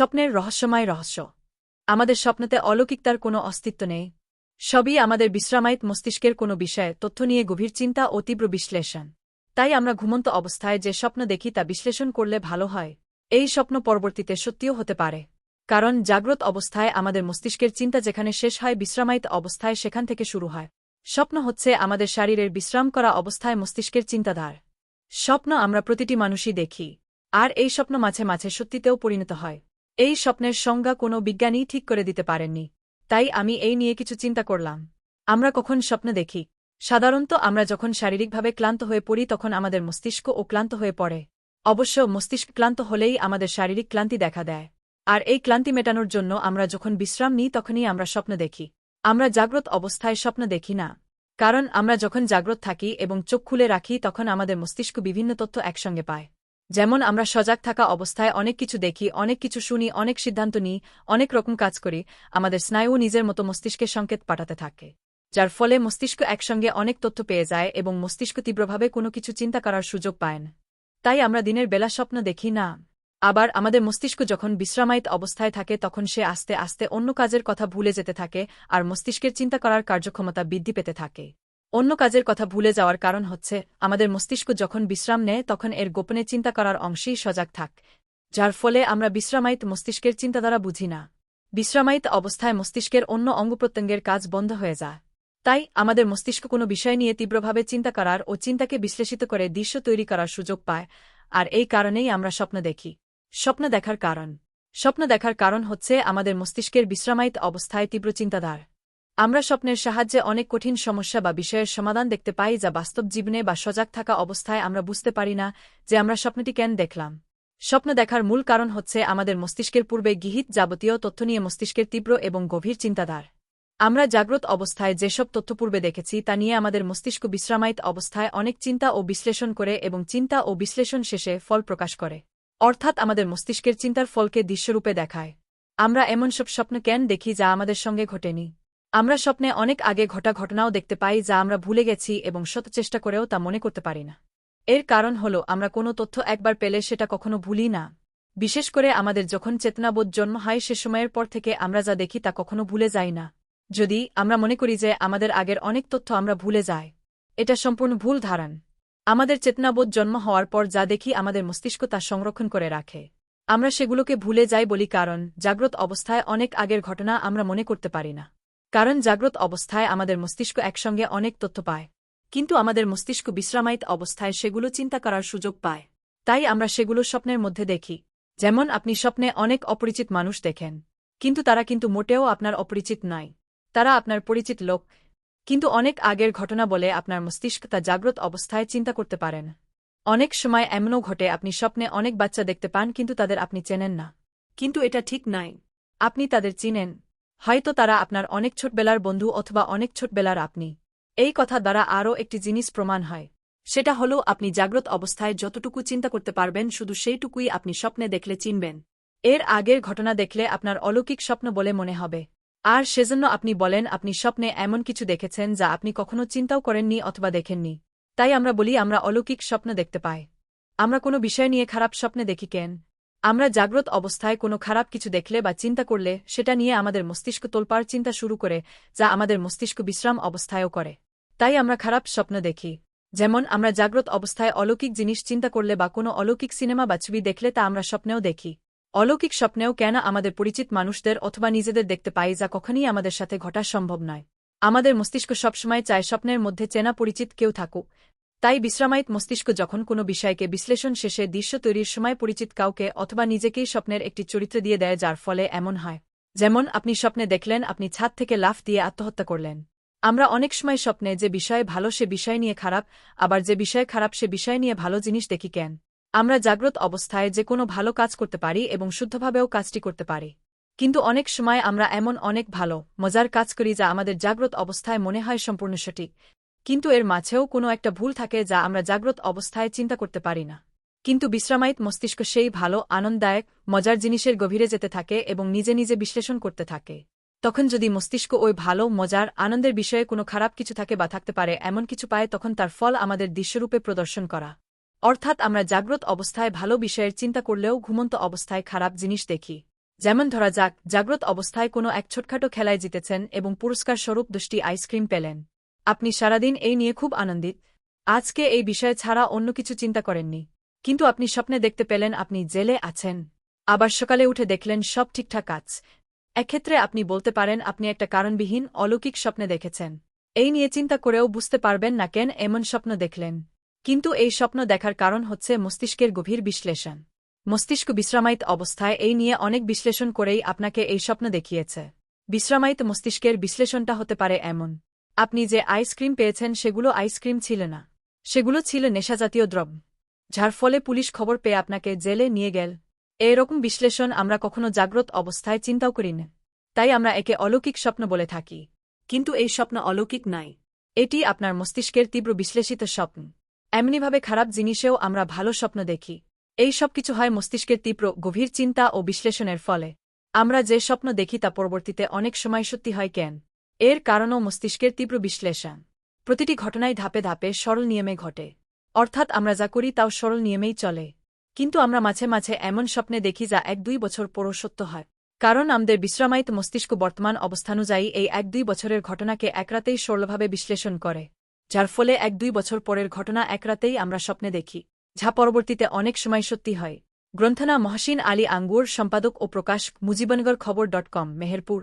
স্বপ্নের রহস্যময় রহস্য। আমাদের স্বপ্নতে অলৌকিকতার কোনো অস্তিত্ব নেই। সবই আমাদের বিশ্রামায়িত মস্তিষ্কের কোনো বিষয়ে তথ্য নিয়ে গভীর চিন্তা ও তীব্র বিশ্লেষণ। তাই আমরা ঘুমন্ত অবস্থায় যে স্বপ্ন দেখি তা বিশ্লেষণ করলে ভালো হয়। এই স্বপ্ন পরবর্তীতে সত্যিও হতে পারে। কারণ জাগ্রত অবস্থায় আমাদের মস্তিষ্কের চিন্তা যেখানে শেষ হয় বিশ্রামায়িত অবস্থায় সেখান থেকে শুরু হয়। স্বপ্ন হচ্ছে আমাদের শারীরের বিশ্রাম করা অবস্থায় মস্তিষ্কের চিন্তাধার। স্বপ্ন আমরা প্রতিটি মানুষই দেখি। আর এই স্বপ্ন মাঝে মাঝে সত্যিতেও পরিণত হয়। এই স্বপ্নের সংজ্ঞা কোনো বিজ্ঞানী ঠিক করে দিতে পারেননি। তাই আমি এই নিয়ে কিছু চিন্তা করলাম। আমরা কখন স্বপ্ন দেখি? সাধারণত আমরা যখন শারীরিকভাবে ক্লান্ত হয়ে পড়ি তখন আমাদের মস্তিষ্ক ও ক্লান্ত হয়ে পড়ে। অবশ্য মস্তিষ্ক ক্লান্ত হলেই আমাদের শারীরিক ক্লান্তি দেখা দেয়। আর এই ক্লান্তি মেটানোর জন্য আমরা যখন বিশ্রাম নিই তখনই আমরা স্বপ্ন দেখি। আমরা জাগ্রত অবস্থায় স্বপ্ন দেখি না। কারণ আমরা যখন জাগ্রত থাকি এবং চোখ খুলে রাখি তখন আমাদের মস্তিষ্ক বিভিন্ন তথ্য একসঙ্গে পায়। যেমন আমরা সজাগ থাকা অবস্থায় অনেক কিছু দেখি, অনেক কিছু শুনি, অনেক সিদ্ধান্ত নিই, অনেক রকম কাজ করি, আমাদের স্নায়ু নিজের মতো মস্তিষ্কে সংকেত পাঠাতে থাকে, যার ফলে মস্তিষ্ক একসঙ্গে অনেক তথ্য পেয়ে যায় এবং মস্তিষ্ক তীব্রভাবে কোনো কিছু চিন্তা করার সুযোগ পায় না। তাই আমরা দিনের বেলা স্বপ্ন দেখি, না। আবার আমাদের মস্তিষ্ক যখন বিশ্রামায়িত অবস্থায় থাকে, তখন সে আস্তে আস্তে অন্য কাজের কথা ভুলে যেতে থাকে আর মস্তিষ্কের চিন্তা করার কার্যক্ষমতা বৃদ্ধি পেতে থাকে। অন্য কাজের কথা ভুলে যাওয়ার কারণ হচ্ছে, আমাদের মস্তিষ্ক যখন বিশ্রাম নেয়, তখন এর গোপনে চিন্তা করার অংশেই সজাগ থাক। যার ফলে আমরা বিশ্রামায়িত মস্তিষ্কের চিন্তাধারা বুঝি না। বিশ্রামায়িত অবস্থায় মস্তিষ্কের অন্য অঙ্গপ্রত্যঙ্গের কাজ বন্ধ হয়ে যায়। তাই আমাদের মস্তিষ্ক কোনো বিষয় নিয়ে তীব্রভাবে চিন্তা করার ও চিন্তাকে বিশ্লেষিত করে দৃশ্য তৈরি করার সুযোগ পায়, আর এই কারণেই আমরা স্বপ্ন দেখি। স্বপ্ন দেখার কারণ। স্বপ্ন দেখার কারণ হচ্ছে আমাদের মস্তিষ্কের বিশ্রামায়িত অবস্থায় তীব্র চিন্তাধার। আমরা স্বপ্নের সাহায্যে অনেক কঠিন সমস্যা বা বিষয়ের সমাধান দেখতে পাই যা বাস্তব জীবনে বা সজাগ থাকা অবস্থায় আমরা বুঝতে পারি না যে আমরা স্বপ্নটি কেন দেখলাম। স্বপ্ন দেখার মূল কারণ হচ্ছে আমাদের মস্তিষ্কের পূর্বে গিহিত যাবতীয় তথ্য নিয়ে মস্তিষ্কের তীব্র এবং গভীর চিন্তাধার। আমরা জাগ্রত অবস্থায় যেসব তথ্য পূর্বে দেখেছি তা নিয়ে আমাদের মস্তিষ্ক বিশ্রামায়িত অবস্থায় অনেক চিন্তা ও বিশ্লেষণ করে এবং চিন্তা ও বিশ্লেষণ শেষে ফল প্রকাশ করে। অর্থাৎ আমাদের মস্তিষ্কের চিন্তার ফলকে দৃশ্যরূপে দেখায়। আমরা এমন সব স্বপ্ন কেন দেখি যা আমাদের সঙ্গে ঘটেনি? আমরা স্বপ্নে অনেক আগে ঘটা ঘটনাও দেখতে পাই যা আমরা ভুলে গেছি এবং শত চেষ্টা করেও তা মনে করতে পারি না। এর কারণ হল, আমরা কোনো তথ্য একবার পেলে সেটা কখনো ভুলি না। বিশেষ করে আমাদের যখন চেতনাবোধ জন্ম হয় সে সময়ের পর থেকে আমরা যা দেখি তা কখনো ভুলে যাই না। যদি আমরা মনে করি যে আমাদের আগের অনেক তথ্য আমরা ভুলে যাই, এটা সম্পূর্ণ ভুল ধারণ। আমাদের চেতনাবোধ জন্ম হওয়ার পর যা দেখি আমাদের মস্তিষ্ক তা সংরক্ষণ করে রাখে। আমরা সেগুলোকে ভুলে যাই বলি কারণ, জাগ্রত অবস্থায় অনেক আগের ঘটনা আমরা মনে করতে পারি না। কারণ জাগ্রত অবস্থায় আমাদের মস্তিষ্ক একসঙ্গে অনেক তথ্য পায়। কিন্তু আমাদের মস্তিষ্ক বিশ্রামায়িত অবস্থায় সেগুলো চিন্তা করার সুযোগ পায়। তাই আমরা সেগুলো স্বপ্নের মধ্যে দেখি। যেমন আপনি স্বপ্নে অনেক অপরিচিত মানুষ দেখেন। কিন্তু তারা কিন্তু মোটেও আপনার অপরিচিত নয়। তারা আপনার পরিচিত লোক। কিন্তু অনেক আগের ঘটনা বলে আপনার মস্তিষ্ক তা জাগ্রত অবস্থায় চিন্তা করতে পারেন। অনেক সময় এমনও ঘটে, আপনি স্বপ্নে অনেক বাচ্চা দেখতে পান, কিন্তু তাদের আপনি চেনেন না। কিন্তু এটা ঠিক নাই। আপনি তাদের চিনেন। হয়তো তারা আপনার অনেক ছোটবেলার বন্ধু অথবা অনেক ছোটবেলার আপনি। এই কথা দ্বারা আরও একটি জিনিস প্রমাণ হয়। সেটা হল, আপনি জাগ্রত অবস্থায় যতটুকু চিন্তা করতে পারবেন, শুধু সেইটুকুই আপনি স্বপ্নে দেখলে চিনবেন। এর আগের ঘটনা দেখলে আপনার অলৌকিক স্বপ্ন বলে মনে হবে। আর সেজন্য আপনি বলেন, আপনি স্বপ্নে এমন কিছু দেখেছেন যা আপনি কখনো চিন্তাও করেননি অথবা দেখেননি। তাই আমরা বলি, আমরা অলৌকিক স্বপ্ন দেখতে পাই। আমরা কোনো বিষয় নিয়ে খারাপ স্বপ্নে দেখি কেন? আমরা জাগ্রত অবস্থায় কোনো খারাপ কিছু দেখলে বা চিন্তা করলে সেটা নিয়ে আমাদের মস্তিষ্ক তোলপার চিন্তা শুরু করে, যা আমাদের মস্তিষ্ক বিশ্রাম অবস্থায়ও করে। তাই আমরা খারাপ স্বপ্ন দেখি। যেমন, আমরা জাগ্রত অবস্থায় অলৌকিক জিনিস চিন্তা করলে বা কোনো অলৌকিক সিনেমা বা ছবি দেখলে তা আমরা স্বপ্নেও দেখি। অলৌকিক স্বপ্নেও কেন আমাদের পরিচিত মানুষদের অথবা নিজেদের দেখতে পাই যা কখনই আমাদের সাথে ঘটা সম্ভব নয়। আমাদের মস্তিষ্ক সবসময় চায় স্বপ্নের মধ্যে চেনা পরিচিত কেউ থাকুক। তাই বিশ্রামায়িত মস্তিষ্ক যখন কোনো বিষয়কে বিশ্লেষণ শেষে দৃশ্য তৈরির সময় পরিচিত কাউকে অথবা নিজেকেই স্বপ্নের একটি চরিত্র দিয়ে দেয় যার ফলে এমন হয়। যেমন, আপনি স্বপ্নে দেখলেন, আপনি ছাদ থেকে লাফ দিয়ে আত্মহত্যা করলেন। আমরা অনেক সময় স্বপ্নে যে বিষয়ে ভালো সে বিষয় নিয়ে খারাপ, আবার যে বিষয়ে খারাপ সে বিষয় নিয়ে ভালো জিনিস দেখি কেন? আমরা জাগ্রত অবস্থায় যে কোনো ভালো কাজ করতে পারি এবং শুদ্ধভাবেও কাজটি করতে পারি। কিন্তু অনেক সময় আমরা এমন অনেক ভালো, মজার কাজ করি যা আমাদের জাগ্রত অবস্থায় মনে হয় সম্পূর্ণ সঠিক। কিন্তু এর মাঝেও কোনো একটা ভুল থাকে যা আমরা জাগ্রত অবস্থায় চিন্তা করতে পারি না। কিন্তু বিশ্রামায়িত মস্তিষ্ক সেই ভালো, আনন্দদায়ক, মজার জিনিসের গভীরে যেতে থাকে এবং নিজে নিজে বিশ্লেষণ করতে থাকে। তখন যদি মস্তিষ্ক ওই ভালো, মজার, আনন্দের বিষয়ে কোনো খারাপ কিছু থাকে বা থাকতে পারে, এমন কিছু পায়, তখন তার ফল আমাদের দৃশ্যরূপে প্রদর্শন করা। অর্থাৎ আমরা জাগ্রত অবস্থায় ভালো বিষয়ের চিন্তা করলেও ঘুমন্ত অবস্থায় খারাপ জিনিস দেখি। যেমন ধরা যাক, জাগ্রত অবস্থায় কোনো এক ছোটখাটো খেলায় জিতেছেন এবং পুরস্কার স্বরূপ দুষ্টি আইসক্রিম পেলেন। আপনি সারাদিন এই নিয়ে খুব আনন্দিত। আজকে এই বিষয় ছাড়া অন্য কিছু চিন্তা করেননি। কিন্তু আপনি স্বপ্নে দেখতে পেলেন আপনি জেলে আছেন। আবার সকালে উঠে দেখলেন সব ঠিকঠাক কাজ। এক্ষেত্রে আপনি বলতে পারেন আপনি একটা কারণবিহীন, অলৌকিক স্বপ্নে দেখেছেন। এই নিয়ে চিন্তা করেও বুঝতে পারবেন না কেন এমন স্বপ্ন দেখলেন। কিন্তু এই স্বপ্ন দেখার কারণ হচ্ছে মস্তিষ্কের গভীর বিশ্লেষণ। মস্তিষ্ক বিশ্রামায়িত অবস্থায় এই নিয়ে অনেক বিশ্লেষণ করেই আপনাকে এই স্বপ্ন দেখিয়েছে। বিশ্রামায়িত মস্তিষ্কের বিশ্লেষণটা হতে পারে এমন। আপনি যে আইসক্রিম পেয়েছেন সেগুলো আইসক্রিম ছিল না। সেগুলো ছিল নেশাজাতীয় দ্রব্য। যার ফলে পুলিশ খবর পেয়ে আপনাকে জেলে নিয়ে গেল। এরকম বিশ্লেষণ আমরা কখনো জাগ্রত অবস্থায় চিন্তাও করি না। তাই আমরা একে অলৌকিক স্বপ্ন বলে থাকি। কিন্তু এই স্বপ্ন অলৌকিক নাই। এটি আপনার মস্তিষ্কের তীব্র বিশ্লেষিত স্বপ্ন। এমনিভাবে খারাপ জিনিসেও আমরা ভালো স্বপ্ন দেখি। এই সব কিছু হয় মস্তিষ্কের তীব্র গভীর চিন্তা ও বিশ্লেষণের ফলে। আমরা যে স্বপ্ন দেখি তা পরবর্তীতে অনেক সময় সত্যি হয় কেন? এর কারণও মস্তিষ্কের তীব্র বিশ্লেষণ। প্রতিটি ঘটনায় ধাপে ধাপে সরল নিয়মে ঘটে। অর্থাৎ আমরা যা করি তাও সরল নিয়মেই চলে। কিন্তু আমরা মাঝে মাঝে এমন স্বপ্নে দেখি যা এক দুই বছর পরও সত্য হয়। কারণ আমাদের বিশ্রামায়িত মস্তিষ্ক বর্তমান অবস্থানুযায়ী এই এক দুই বছরের ঘটনাকে একরাতেই সরলভাবে বিশ্লেষণ করে, যার ফলে এক দুই বছর পরের ঘটনা একরাতেই আমরা স্বপ্নে দেখি, যা পরবর্তীতে অনেক সময় সত্যি হয়। গ্রন্থনা মহসিন আলী আঙ্গুর, সম্পাদক ও প্রকাশ মুজিবনগর খবর ডট কম, মেহেরপুর।